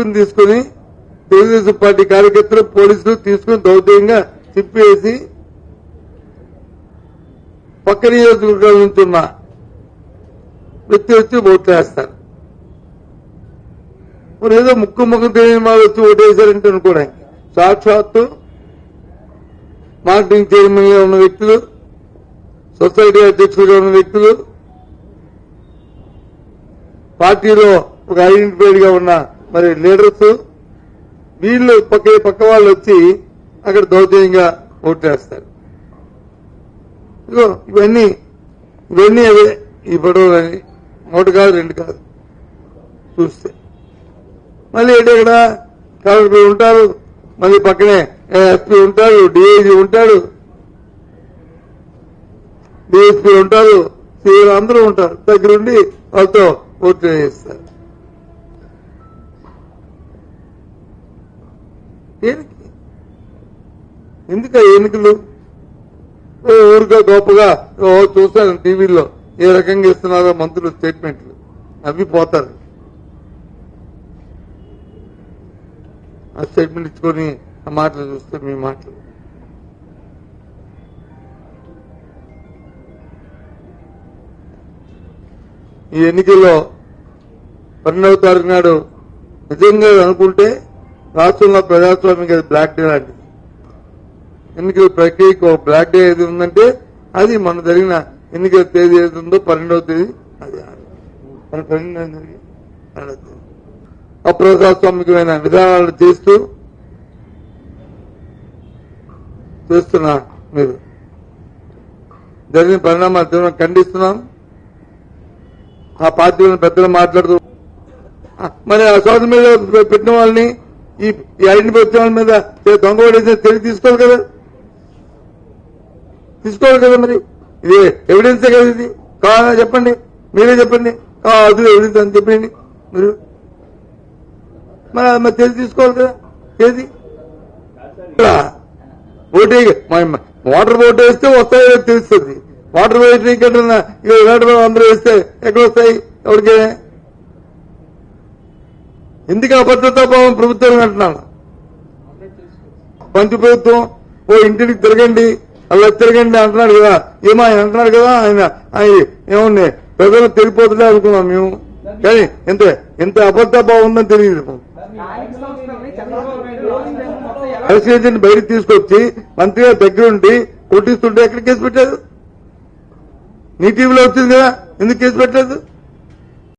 స్లిప్ని తీసుకుని తెలుగుదేశం పార్టీ కార్యకర్తలు పోలీసులు తీసుకుని దౌర్జన్యంగా తిప్పేసి పక్క నియోజకవర్గాల నుంచి ఉన్న వ్యక్తి వచ్చి ఓట్లు వేస్తారు. మరి ఏదో ముక్కు ముక్కు తెలియని వాళ్ళు వచ్చి ఓటేశారంటే అనుకోవడానికి సాక్షాత్తు మార్కెటింగ్ చైర్మన్గా ఉన్న వ్యక్తులు సొసైటీ అధ్యక్షులుగా ఉన్న వ్యక్తులు పార్టీలో ఒక ఐడెంటిఫైడ్గా ఉన్న మరి లీడర్స్ వీళ్ళు పక్క పక్క వాళ్ళు వచ్చి అక్కడ దౌర్జన్యంగా ఓట్లేస్తారు ఇగో ఇవన్నీ ఇవన్నీ అవే ఈ గొడవలని ఒకటి కాదు రెండు కాదు. చూస్తే. మళ్ళీ ఏంటి ఇక్కడ? కలెక్టర్ ఉంటారు. మళ్ళీ పక్కనే ఎస్పీ ఉంటాడు డిఐజీ ఉంటాడు డిఎస్పీ ఉంటారు సీఎం అందరూ ఉంటారు. దగ్గరుండి వాళ్ళతో ఓట్లు వేస్తారు. దేనికి? ఎందుక ఎన్నికలు? ఓ ఊరుగా గొప్పగా ఓ చూస్తాను టీవీలో ఏ రకంగా ఇస్తున్నారో మంత్రులు స్టేట్మెంట్లు. అవి పోతారు. ఆ స్టేట్మెంట్ ఇచ్చుకొని ఆ మాటలు చూస్తే మీ మాటలు. ఈ ఎన్నికల్లో పన్నెండవ తారీఖు నాడు నిజంగా అనుకుంటే రాష్ట్రంలో ప్రజాస్వామ్యం అది బ్లాక్ డే లాంటిది. ఎన్నికల ప్రక్రియకు ఒక బ్లాక్ డే ఏది ఉందంటే అది మన జరిగిన ఎన్నికల తేదీ ఏది ఉందో పన్నెండవ తేదీ అది మన పన్నెండవ అప్రజాస్వామికమైన విధానాలు చేస్తూ చేస్తున్నా మీరు. జరిగిన పరిణామాలు తీవ్రంగా ఖండిస్తున్నాం. ఆ పార్టీలను పెద్దలు మాట్లాడుతూ మరి ఆ సోషల్ మీద పెట్టిన వాళ్ళని ఈ ఐడెంటిఫై వచ్చిన వాళ్ళ మీద దొంగ ఓడేసిన తెలివి తీసుకోవాలి కదా? తీసుకోవాలి కదా మరి? ఇది ఎవిడెన్సే కదా ఇది? కావాలా చెప్పండి. మీరే చెప్పండి. కాదు ఎవిడెన్స్ అని చెప్పండి మీరు? మరి మరి తెలిసి తీసుకోవాలి కదా? ఏది? ఇక్కడ ఓటే మ- ఓటు వేస్తే వస్తాయో తెలుస్తుంది. వాటర్ వేసి ఇక్కడ ఇలాంటి అందరూ వేస్తే ఎక్కడ వస్తాయి ఎవరికైనా? ఎందుకు అభద్రతా భావం ప్రభుత్వం అంటున్నాను పంచ ప్రభుత్వం ఓ ఇంటికి తిరగండి అలా తిరగండి అంటున్నాడు కదా. ఏమో ఆయన అంటున్నాడు కదా ఆయన ఆయన ఏముంది? ప్రజలు తెలిపోతుందే అనుకున్నాం మేము. కానీ ఎంత ఎంత అబద్ధ భావం ఉందని తెలియదు స్థానిక సంస్థల్ని బయటకు తీసుకొచ్చి మంత్రి దగ్గరుండి కొట్టిస్తుంటే ఎక్కడ కేసు పెట్టారు నీ టీవీలో వచ్చింది కదా ఎందుకు కేసు పెట్టలేదు?